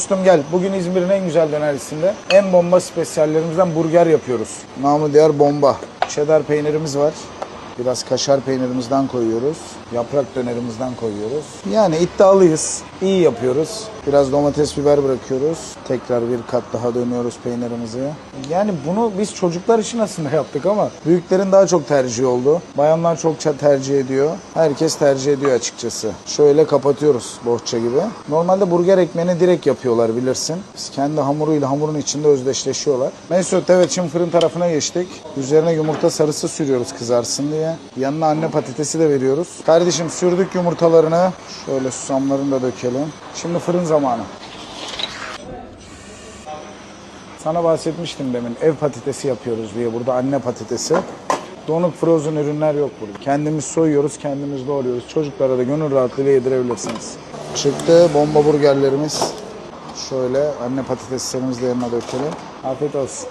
Üstüm gel. Bugün İzmir'in en güzel dönercisinde en bomba spesiyallerimizden burger yapıyoruz. Namı diğer bomba. Cheddar peynirimiz var. Biraz kaşar peynirimizden koyuyoruz. Yaprak dönerimizden koyuyoruz. Yani iddialıyız. İyi yapıyoruz. Biraz domates biber bırakıyoruz. Tekrar bir kat daha dönüyoruz peynirimizi. Yani bunu biz çocuklar için aslında yaptık ama büyüklerin daha çok tercihi oldu. Bayanlar çokça tercih ediyor. Herkes tercih ediyor açıkçası. Şöyle kapatıyoruz bohça gibi. Normalde burger ekmeğini direkt yapıyorlar bilirsin. Biz kendi hamuruyla hamurun içinde özdeşleşiyorlar. Mesut evet şimdi fırın tarafına geçtik. Üzerine yumurta sarısı sürüyoruz kızarsın diye. Yanına anne patatesi de veriyoruz. Kardeşim sürdük yumurtalarını. Şöyle susamlarını da dökelim. Şimdi fırın zamanı. Sana bahsetmiştim demin ev patatesi yapıyoruz diye burada anne patatesi. Donuk frozen ürünler yok burada. Kendimiz soyuyoruz, kendimiz doğruyoruz. Çocuklara da gönül rahatlığıyla yedirebilirsiniz. Çıktı bomba burgerlerimiz. Şöyle anne patateslerimizi de yanına dökelim. Afiyet olsun.